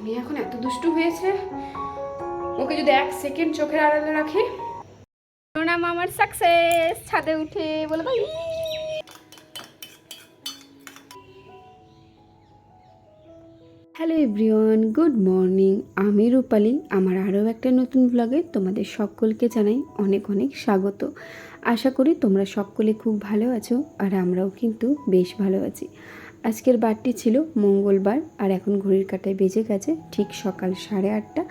এত দুষ্টু হয়েছে ওকে যদি এক সেকেন্ড চোখের আড়ালে রাখি। প্রণাম আমার সাকসেস ছাদে উঠে বলে ভাই হ্যালো এভরিওয়ান গুড মর্নিং আমি রূপালী আমার আরও একটা নতুন ব্লগে তোমাদের সকলকে জানাই অনেক অনেক স্বাগত। আশা করি তোমরা সকলে খুব ভালো আছো আর আমরাও কিন্তু বেশ ভালো আছি। আজকের বারটি ছিল মঙ্গলবার আর এখন ঘড়ির কাটায় বেজে গেছে ঠিক সকাল সাড়ে আটটা।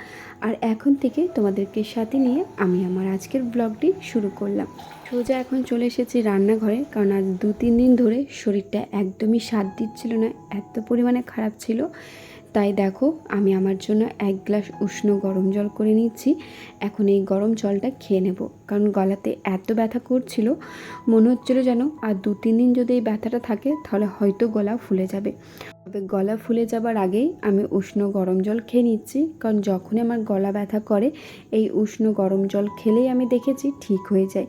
আর এখন থেকে তোমাদেরকে সাথে নিয়ে আমি আমার আজকের ব্লগটি শুরু করলাম। সোজা এখন চলে এসেছি রান্নাঘরে কারণ আজ দু তিন দিন ধরে শরীরটা একদমই স্বাদ দিচ্ছিল না, এত পরিমাণে খারাপ ছিল তাই দেখো, আমি আমার জন্য এক গ্লাস উষ্ণ গরম জল করে নিচ্ছি। এখন এই গরম জলটা খেয়ে নেব। কারণ গলাতে এত ব্যথা করছিল, মনে হচ্ছিল যেন আর দু তিন দিন যদি এই ব্যথাটা থাকে, তাহলে হয়তো গলা ফুলে যাবে। তবে গলা ফুলে যাবার আগেই আমি উষ্ণ গরম জল খেয়ে নিচ্ছি। কারণ যখনই আমার গলা ব্যথা করে, এই উষ্ণ গরম জল খেলেই আমি দেখেছি ঠিক হয়ে যায়।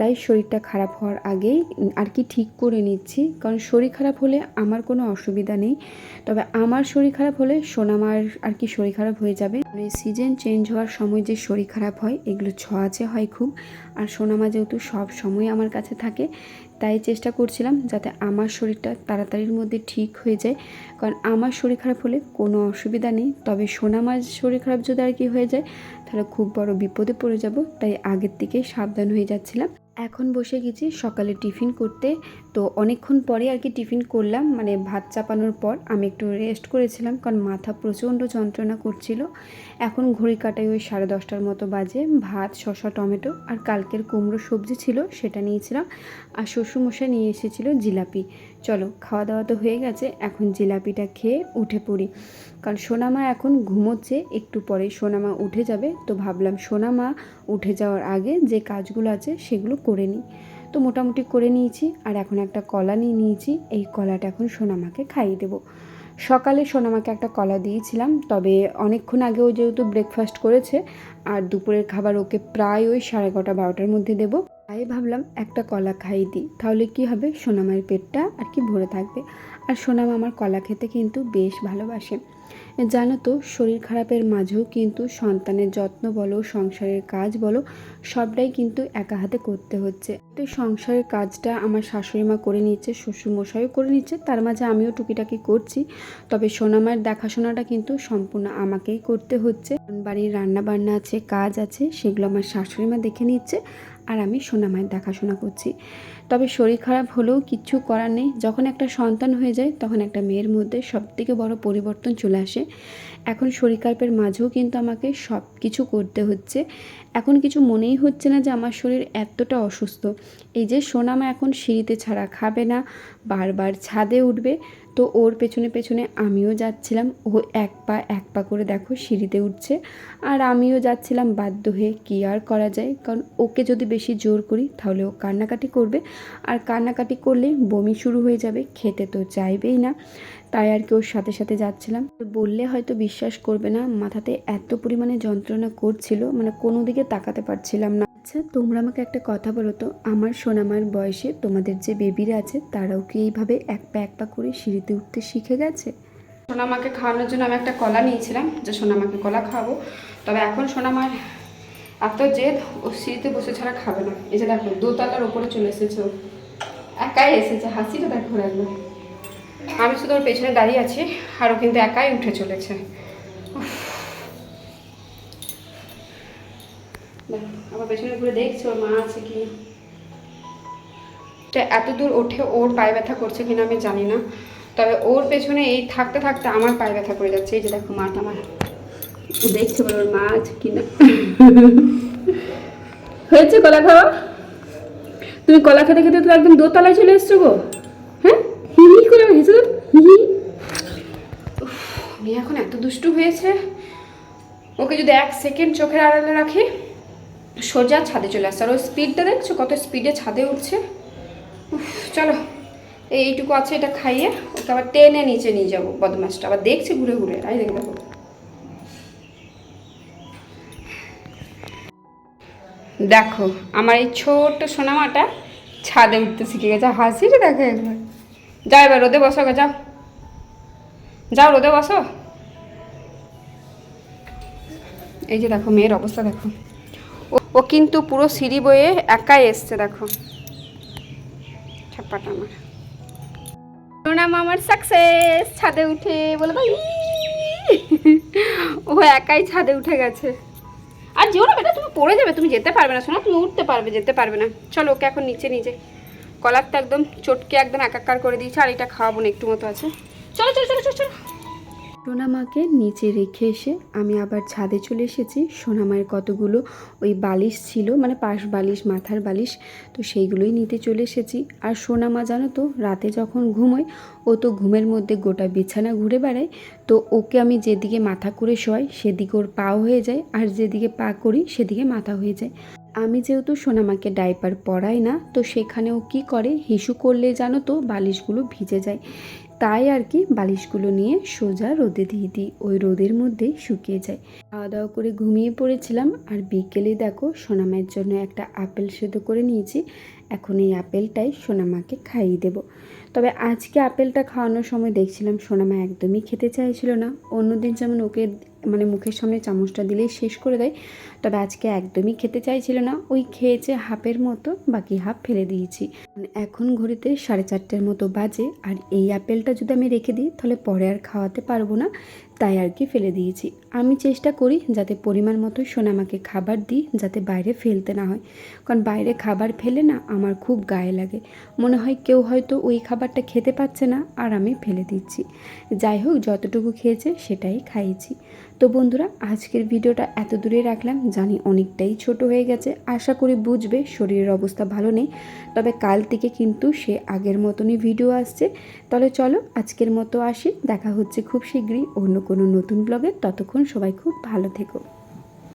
তাই শরীরটা খারাপ হওয়ার আগেই আর কি ঠিক করে নিচ্ছি। কারণ শরীর খারাপ হলে আমার কোনো অসুবিধা নেই। তবে আমার শরীর খারাপ হলে সোনামার আর কি শরীর খারাপ হয়ে যাবে। মানে সিজন চেঞ্জ হওয়ার সময় যে শরীর খারাপ হয়, এগুলো ছোঁয়াচে হয় খুব। আর সোনামা যেহেতু সব সময় আমার কাছে থাকে, তাই চেষ্টা করছিলাম যাতে আমার শরীরটা তাড়াতাড়ির মধ্যে ঠিক হয়ে যায়। কারণ আমার শরীর খারাপ হলে কোনো অসুবিধা নেই। তবে সোনামার শরীর খারাপ যদি আর কি হয়ে যায়, তাহলে খুব বড় বিপদে পড়ে যাব। তাই আগের থেকেই সাবধান হয়ে যাচ্ছিলাম। এখন বসে গেছি সকালে টিফিন করতে। তো অনেকক্ষণ পরে আর কি টিফিন করলাম মানে ভাত চাপানোর পর আমি একটু রেস্ট করেছিলাম কারণ মাথা প্রচণ্ড যন্ত্রণা করছিল। এখন ঘড়ি কাটাই ওই সাড়ে দশটার মতো বাজে, ভাত, শসা, টমেটো আর কালকের কুমড়ো সবজি ছিল সেটা নিয়েছিলাম আর শ্বশুরমশাই নিয়ে এসেছিল জিলাপি। চলো খাওয়া দাওয়া তো হয়ে গেছে, এখন জিলাপিটা খেয়ে উঠে পড়ি। কারণ সোনামা এখন ঘুমোচ্ছে, একটু পরে সোনামা উঠে যাবে, তো ভাবলাম সোনামা উঠে যাওয়ার আগে যে কাজগুলো আছে সেগুলো করে নিই। তো মোটামুটি করে নিয়েছি। আর এখন একটা কলা নিয়ে নিয়েছি। এই কলাটা এখন সোনামাকে খাইয়ে দেবো। সকালে সোনামাকে একটা কলা দিয়েছিলাম, তবে অনেকক্ষণ আগে ও যেহেতু ব্রেকফাস্ট করেছে, আর দুপুরের খাবার ওকে প্রায় ওই সাড়ে কটা বারোটার মধ্যে দেবো। তাই ভাবলাম একটা কলা খাইয়ে দিই। তাহলে কি হবে? সোনামায়ের পেটটা আর কি ভরে থাকবে। আর সোনাম আমার কলা খেতে কিন্তু বেশ ভালোবাসে। জানো তো, শরীর খারাপের মাঝেও কিন্তু সন্তানের যত্ন বলো, সংসারের কাজ বলো, সবটাই কিন্তু একা হাতে করতে হচ্ছে। তো সংসারের কাজটা আমার শাশুড়ি মা করে নিচ্ছে শ্বশুরমশাইও করে নিচ্ছে, তার মাঝে আমিও টুকিটাকি করছি। তবে সোনামার দেখাশোনাটা কিন্তু সম্পূর্ণ আমাকেই করতে হচ্ছে। বাড়ির রান্না বান্না আছে, কাজ আছে, সেগুলো আমার শাশুড়ি মা দেখে নিচ্ছে, আর আমি সোনামায়ের দেখাশোনা করছি। তবে শরীর খারাপ হলেও কিচ্ছু করার নেই। যখন একটা সন্তান হয়ে যায়, তখন একটা মেয়ের মধ্যে সবথেকে বড় পরিবর্তন চলে আসে। এখন শরীর খারাপের মাঝেও কিন্তু আমাকে সব কিছু করতে হচ্ছে। এখন কিছু মনেই হচ্ছে না যে আমার শরীর এতটা অসুস্থ। এই যে সোনামা এখন সিঁড়িতে ছাড়া খাবে না, বারবার ছাদে উঠবে, তো ওর পেছনে পেছনে আমিও যাচ্ছিলাম। ও এক পা এক পা করে দেখো সিঁড়িতে উঠছে। আর আমিও যাচ্ছিলাম বাধ্য হয়ে। কী আর করা যায়? কারণ ওকে যদি বেশি জোর করি, তাহলে ও কান্নাকাটি করবে। আর কান্নাকাটি করলে বমি শুরু হয়ে যাবে, খেতে তো চাইবেই না। তাই আর কি ওর সাথে সাথে যাচ্ছিলাম। বললে হয়তো বিশ্বাস করবে না, মাথাতে এত পরিমাণে যন্ত্রণা করছিল মানে কোনো দিকে তাকাতে পারছিলাম না। আচ্ছা তোমরা আমাকে একটা কথা বলো তো, আমার সোনামার বয়সে তোমাদের যে বেবিরা আছে, তারাও কি এইভাবে এক পা এক পা করে সিঁড়িতে উঠতে শিখে গেছে? সোনামাকে খাওয়ানোর জন্য আমি একটা কলা নিয়েছিলাম, যে সোনামাকে কলা খাওয়াবো। তবে এখন সোনামার এত জেদ, ও সিঁড়িতে বসে ছাড়া খাবে না। এই যে দেখো, দোতলার ওপরে চলে এসেছে একাই এসেছে, হাসিটা দেখো একবার আমি শুধু ওর পেছনে দাঁড়িয়ে আছি, আর ও কিন্তু একাই উঠে চলেছে। আমার পেছনে ঘুরে দেখছে ওর মা আছে কি? এত দূর ওঠে ওর পায়ে ব্যথা করছে কিনা আমি জানি না। তবে ওর পেছনে এই থাকতে থাকতে আমার পায়ে ব্যথা করে যাচ্ছে। এই যে দেখো মাটা আমার বলে ওর মা আছে কিনা। হয়েছে কলা খাওয়া? তুমি কলা খেতে খেতে তো একদম দোতলায় চলে এসছো গো। হ্যাঁ? হি করে হেসে মেয়ে এখন এত দুষ্টু হয়েছে। ওকে যদি এক সেকেন্ড চোখের আড়ালে রাখি, সোজা ছাদে চলে আসছে। আর ওর স্পিডটা দেখছ? কত স্পিডে ছাদে উঠছে। চলো। এই এইটুকু আছে এটা খাইয়ে, ওকে আবার টেনে নিচে নিয়ে যাব, বদমাসটা। আবার দেখছি ঘুরে ঘুরে, তাই দেখে দেখো দেখো, আমার এই ছোট্ট সোনামাটা ছাদে উঠতে শিখে গেছে। হাসিটা দেখো একবার। যাও এবার রোদে বসো গো, যাও। যাও রোদে বসো। এই যে দেখো, মেয়ের অবস্থা দেখো। ও- কিন্তু পুরো সিঁড়ি বয়ে একাই এসছে, দেখো। ছাপ্পাটা আমার। প্রণাম আমার সাকসেস ছাদে উঠে বলে দাও "ই!" ও একাই ছাদে উঠে গেছে। আর যেও না পড়ে যাবে, তুমি যেতে পারবে না শোনো তুমি উঠতে পারবে, যেতে পারবে না। চলো, ওকে এখন নিচে নিচে কলারটা একদম চটকে একদম একাকার করে দিয়েছে, আর এটা খাওয়াবো না, একটু মতো আছে। চলো চলো চলো সোনামাকে নিচে রেখে এসে আমি আবার ছাদে চলে এসেছি। সোনামায়ের কতগুলো ওই বালিশ ছিল মানে পাশ বালিশ, মাথার বালিশ, তো সেইগুলোই নিতে চলে এসেছি। আর সোনামা জানো তো, রাতে যখন ঘুমোয়, ও তো ঘুমের মধ্যে গোটা বিছানা ঘুরে বেড়ায়, তো ওকে আমি যেদিকে মাথা করে শোয়াই, সেদিকে ওর পাও হয়ে যায়, আর যেদিকে পা করি, সেদিকে মাথা হয়ে যায়। আমি যেহেতু সোনামাকে ডাইপার পরাই না, তো সেখানেও কী করে? হিসু করলে জানো তো বালিশগুলো ভিজে যায়। তাই আর কি বালিশগুলো নিয়ে সোজা রোদে দিয়ে দিই, ওই রোদের মধ্যেই শুকিয়ে যায়। খাওয়া দাওয়া করে ঘুমিয়ে পড়েছিলাম, আর বিকেলে দেখো সোনামায়ের জন্য একটা আপেল সেদ্ধ করে নিয়েছি। এখন এই আপেলটাই সোনামাকে খাইয়ে দেব। তবে আজকে আপেলটা খাওয়ানোর সময় দেখছিলাম সোনামা একদমই খেতে চাইছিল না। অন্যদিন যেমন ওকে মানে মুখের সামনে চামচটা দিলেই শেষ করে দেয়, তবে আজকে একদমই খেতে চাইছিল না। ওই খেয়েছে হাফের মতো, বাকি হাফ ফেলে দিয়েছি। এখন ঘড়িতে সাড়ে চারটের মতো বাজে আর এই আপেলটা যদি আমি রেখে দিই, তাহলে পরে আর খাওয়াতে পারব না, তাই আর কি ফেলে দিয়েছি। আমি চেষ্টা করি যাতে পরিমাণ মতো সোনামাকে খাবার দিই, যাতে বাইরে ফেলতে না হয়। কারণ বাইরে খাবার ফেলে না আমার খুব গায়ে লাগে। মনে হয় কেউ হয়তো ওই খাবারটা খেতে পাচ্ছে না আর আমি ফেলে দিচ্ছি। যাই হোক, যতটুকু খেয়েছে সেটাই খাইয়েছি। তো বন্ধুরা, আজকের ভিডিওটা এত দূরে রাখলাম, জানি অনেকটাই ছোট হয়ে গেছে। আশা করি বুঝবে, শরীরের অবস্থা ভালো নেই। তবে কাল থেকে কিন্তু সে আগের মতনই ভিডিও আসছে। তাহলে চলো, আজকের মতো আসি। দেখা হচ্ছে খুব শীঘ্রই অন্য কোনো নতুন ব্লগে ততক্ষণ সবাই খুব ভালো থেকো।